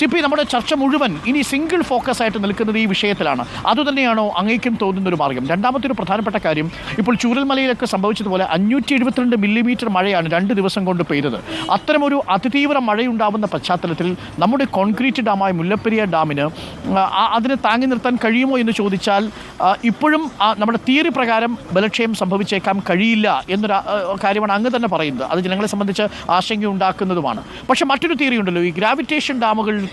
C നമ്മുടെ ചർച്ച മുഴുവൻ ഇനി സിംഗിൾ ഫോക്കസ് ആയിട്ട് നിൽക്കുന്നത് ഈ വിഷയത്തിലാണ്. അതുതന്നെയാണോ അങ്ങേക്കും തോന്നുന്ന ഒരു മാർഗം? രണ്ടാമത്തെ ഒരു പ്രധാനപ്പെട്ട കാര്യം ഇപ്പോൾ ചൂരൽമലയിലൊക്കെ സംഭവിച്ചതുപോലെ അഞ്ഞൂറ്റി എഴുപത്തിരണ്ട് മില്ലിമീറ്റർ മഴയാണ് രണ്ട് ദിവസം കൊണ്ട് പെയ്തത്. അത്തരമൊരു അതിതീവ്ര മഴയുണ്ടാവുന്ന പശ്ചാത്തലത്തിൽ നമ്മുടെ കോൺക്രീറ്റ് ഡാമായ മുല്ലപ്പെരിയ ഡാമിന് അതിനെ താങ്ങി നിർത്താൻ കഴിയുമോ എന്ന് ചോദിച്ചാൽ ഇപ്പോഴും നമ്മുടെ തിയറി പ്രകാരം ബലക്ഷയം സംഭവിച്ചേക്കാം കഴിയില്ല എന്നൊരു കാര്യമാണ് അങ്ങ് തന്നെ പറയുന്നത്. അത് ജനങ്ങളെ സംബന്ധിച്ച് ആശങ്കയുണ്ടാക്കുന്നതുമാണ് പക്ഷേ മറ്റൊരു തിയറി ഉണ്ടല്ലോ ഈ ഗ്രാവിറ്റേഷൻ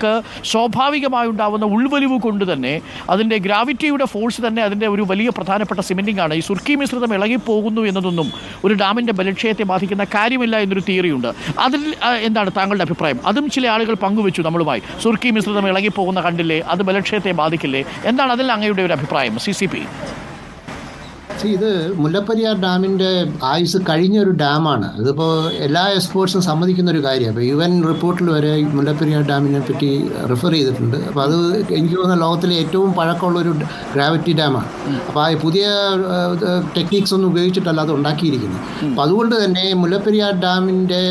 ഡാമുകൾക്ക് സ്വാഭാവികമായി ഉണ്ടാവുന്ന ഉൾവലിവ് കൊണ്ട് തന്നെ അതിന്റെ ഗ്രാവിറ്റിയുടെ ഫോഴ്സ് തന്നെ അതിന്റെ ഒരു വലിയ പ്രധാനപ്പെട്ട സിമെന്റിംഗ് ആണ്. ഈ സുർക്കി മിശ്രിതം ഇളകിപ്പോകുന്നു എന്നതൊന്നും ഒരു ഡാമിന്റെ ബലക്ഷയത്തെ ബാധിക്കുന്ന കാര്യമില്ല എന്നൊരു തിയറിയുണ്ട് അതിൽ എന്താണ് താങ്കളുടെ അഭിപ്രായം? അതും ചില ആളുകൾ പങ്കുവെച്ചു നമ്മളുമായി. സുർക്കി മിശ്രിതം ഇളകിപ്പോകുന്ന കണ്ടില്ലേ? അത് ബലക്ഷയത്തെ ബാധിക്കില്ലേ? എന്താണ് അതിൽ അങ്ങയുടെ ഒരു അഭിപ്രായം? സി ഇത് മുല്ലപ്പെരിയാർ ഡാമിന്റെ ആയുസ് കഴിഞ്ഞ ഒരു ഡാമാണ്. അതിപ്പോൾ എല്ലാ എക്സ്പോർട്സും സമ്മതിക്കുന്ന ഒരു കാര്യമാണ്. അപ്പോൾ യു എൻ റിപ്പോർട്ടിൽ വരെ മുല്ലപ്പെരിയാർ ഡാമിനെ പറ്റി റെഫർ ചെയ്തിട്ടുണ്ട്. അപ്പോൾ അത് എനിക്ക് തോന്നുന്ന ലോകത്തിലെ ഏറ്റവും പഴക്കമുള്ള ഒരു ഗ്രാവിറ്റി ഡാമാണ്. അപ്പോൾ ആ പുതിയ ടെക്നിക്സ് ഒന്നും ഉപയോഗിച്ചിട്ടല്ല അത് ഉണ്ടാക്കിയിരിക്കുന്നത്. അപ്പോൾ അതുകൊണ്ട് തന്നെ മുല്ലപ്പെരിയാർ ഡാമിന്റെ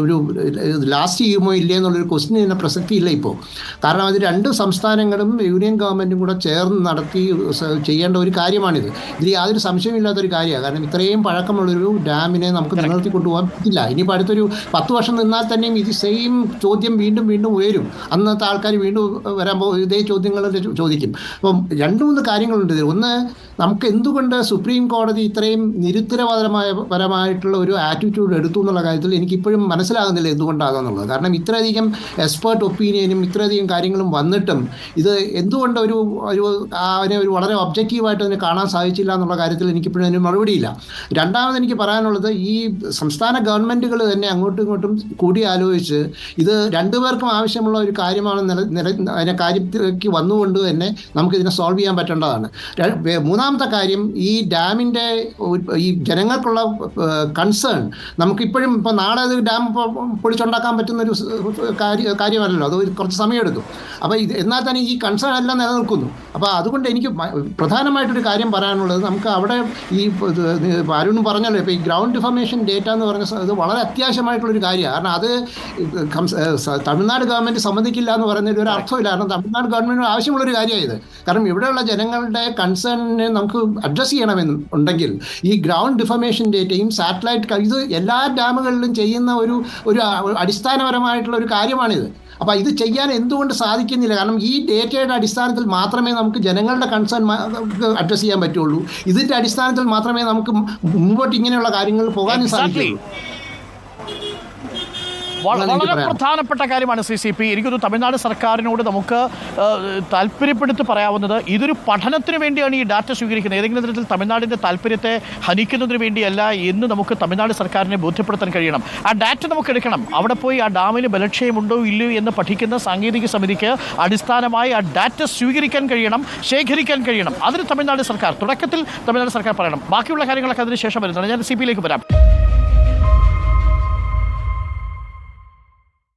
ഒരു ലാസ്റ്റ് ചെയ്യുമോ ഇല്ലേ എന്നുള്ളൊരു ക്വസ്റ്റിന് തന്നെ പ്രസക്തി ഇല്ല ഇപ്പോൾ കാരണം അത് രണ്ട് സംസ്ഥാനങ്ങളും യൂണിയൻ ഗവൺമെന്റും കൂടെ ചേർന്ന് നടത്തി സ- ചെയ്യേണ്ട ഒരു കാര്യമാണിത്. ഇതിൽ യാതൊരു സംശയമില്ലാത്തൊരു കാര്യമാണ്. കാരണം ഇത്രയും പഴക്കമുള്ളൊരു ഡാമിനെ നമുക്ക് നിലനിർത്തി കൊണ്ടുപോകാൻ പറ്റില്ല. ഇനിയിപ്പോൾ അടുത്തൊരു പത്ത് വർഷം നിന്നാൽ തന്നെയും ഇത് സെയിം ചോദ്യം വീണ്ടും വീണ്ടും ഉയരും. അന്നത്തെ ആൾക്കാർ വീണ്ടും വരാൻ പോകും. ഇതേ ചോദ്യങ്ങൾ ചോദിക്കും. അപ്പം രണ്ട് മൂന്ന് കാര്യങ്ങളുണ്ട് ഇതിൽ. ഒന്ന് നമുക്ക് എന്തുകൊണ്ട് സുപ്രീം കോടതി ഇത്രയും നിരുത്തരവാദമായ പരമായിട്ടുള്ള ഒരു ആറ്റിറ്റ്യൂഡ് എടുത്തു എന്നുള്ള കാര്യത്തിൽ എനിക്കിപ്പോഴും മനസ്സിലാകുന്നില്ല എന്തുകൊണ്ടാകാന്നുള്ളത് കാരണം ഇത്രയധികം എക്സ്പേർട്ട് ഒപ്പീനിയനും ഇത്രയധികം കാര്യങ്ങളും വന്നിട്ടും ഇത് എന്തുകൊണ്ട് ഒരു ഒരു അവനെ അതിനെ ഒരു വളരെ ഒബ്ജക്റ്റീവായിട്ട് അതിനെ കാണാൻ സാധിച്ചില്ല എന്നുള്ള കാര്യത്തിൽ എനിക്കിപ്പോഴും അതിന് മറുപടിയില്ല. രണ്ടാമത് എനിക്ക് പറയാനുള്ളത് ഈ സംസ്ഥാന ഗവൺമെന്റുകൾ തന്നെ അങ്ങോട്ടും ഇങ്ങോട്ടും കൂടി ആലോചിച്ച് ഇത് രണ്ടുപേർക്കും ആവശ്യമുള്ള ഒരു കാര്യമാണ് നില നില അതിനെ കാര്യത്തിലേക്ക് വന്നുകൊണ്ട് തന്നെ നമുക്കിതിനെ സോൾവ് ചെയ്യാൻ പറ്റേണ്ടതാണ്. മൂന്നാമത്തെ കാര്യം ഈ ഡാമിന്റെ ഈ ജനങ്ങൾക്കുള്ള കൺസേൺ നമുക്കിപ്പോഴും ഇപ്പോൾ നാളെ അത് ഡാം പൊളിച്ചുണ്ടാക്കാൻ പറ്റുന്ന ഒരു കാര്യ കാര്യമല്ലല്ലോ. അത് കുറച്ച് സമയമെടുക്കും. അപ്പോൾ ഇത് എന്നാൽ തന്നെ ഈ കൺസേൺ എല്ലാം നിലനിൽക്കുന്നു. അപ്പോൾ അതുകൊണ്ട് എനിക്ക് മ- പ്രധാനമായിട്ടൊരു കാര്യം പറയാനുള്ളത് നമുക്ക് അവിടെ ഈ അരുൺ പറഞ്ഞല്ലോ ഇപ്പോൾ ഈ ഗ്രൗണ്ട് ഡിഫർമേഷൻ ഡേറ്റ എന്ന് പറഞ്ഞ ഇത് വളരെ അത്യാവശ്യമായിട്ടുള്ളൊരു കാര്യമാണ്. കാരണം അത് തമിഴ്നാട് ഗവൺമെന്റ് സമ്മതിക്കില്ല എന്ന് പറയുന്നതിൽ ഒരു അർത്ഥമില്ല. കാരണം തമിഴ്നാട് ഗവൺമെന്റ് ആവശ്യമുള്ളൊരു കാര്യമാണ് ഇത്. കാരണം ഇവിടെയുള്ള ജനങ്ങളുടെ കൺസേണിനെ നമുക്ക് അഡ്രസ്സ് ചെയ്യണമെന്ന് ഉണ്ടെങ്കിൽ ഈ ഗ്രൗണ്ട് ഡിഫർമേഷൻ ഡേറ്റയും സാറ്റലൈറ്റ് ഇത് എല്ലാ ഡാമുകളിലും ചെയ്യുന്ന ഒരു ഒരു അടിസ്ഥാനപരമായിട്ടുള്ള ഒരു കാര്യമാണിത്. അപ്പോൾ ഇത് ചെയ്യാൻ എന്തുകൊണ്ട് സാധിക്കുന്നില്ല? കാരണം ഈ ഡേറ്റയുടെ അടിസ്ഥാനത്തിൽ മാത്രമേ നമുക്ക് ജനങ്ങളുടെ കൺസേൺ അഡ്രസ് ചെയ്യാൻ പറ്റുള്ളൂ. ഇതിന്റെ അടിസ്ഥാനത്തിൽ മാത്രമേ നമുക്ക് മുമ്പോട്ട് ഇങ്ങനെയുള്ള കാര്യങ്ങൾ പോകാനും സാധിക്കുകയുള്ളൂ സാധിക്കുള്ളൂ. വളരെ. പ്രധാനപ്പെട്ട കാര്യമാണ് സി സി പി എനിക്കൊരു തമിഴ്നാട് സർക്കാരിനോട് നമുക്ക് താല്പര്യപ്പെടുത്തി പറയാവുന്നത് ഇതൊരു പഠനത്തിന് വേണ്ടിയാണ് ഈ ഡാറ്റ സ്വീകരിക്കുന്നത്. ഏതെങ്കിലും തരത്തിൽ തമിഴ്നാടിന്റെ താല്പര്യത്തെ ഹനിക്കുന്നതിന് വേണ്ടിയല്ല എന്ന് നമുക്ക് തമിഴ്നാട് സർക്കാരിനെ ബോധ്യപ്പെടുത്താൻ കഴിയണം. ആ ഡാറ്റ നമുക്ക് എടുക്കണം. അവിടെ പോയി ആ ഡാമിന് ബലക്ഷയമുണ്ടോ ഇല്ലയോ എന്ന് പഠിക്കുന്ന സാങ്കേതിക സമിതിക്ക് അടിസ്ഥാനമായി ആ ഡാറ്റ സ്വീകരിക്കാൻ കഴിയണം ശേഖരിക്കാൻ കഴിയണം. അതിന് തമിഴ്നാട് സർക്കാർ തുടക്കത്തിൽ തമിഴ്നാട് സർക്കാർ പറയണം. ബാക്കിയുള്ള കാര്യങ്ങളൊക്കെ അതിനുശേഷം വരുന്നതാണ്. ഞാൻ സി പിയിലേക്ക് വരാം.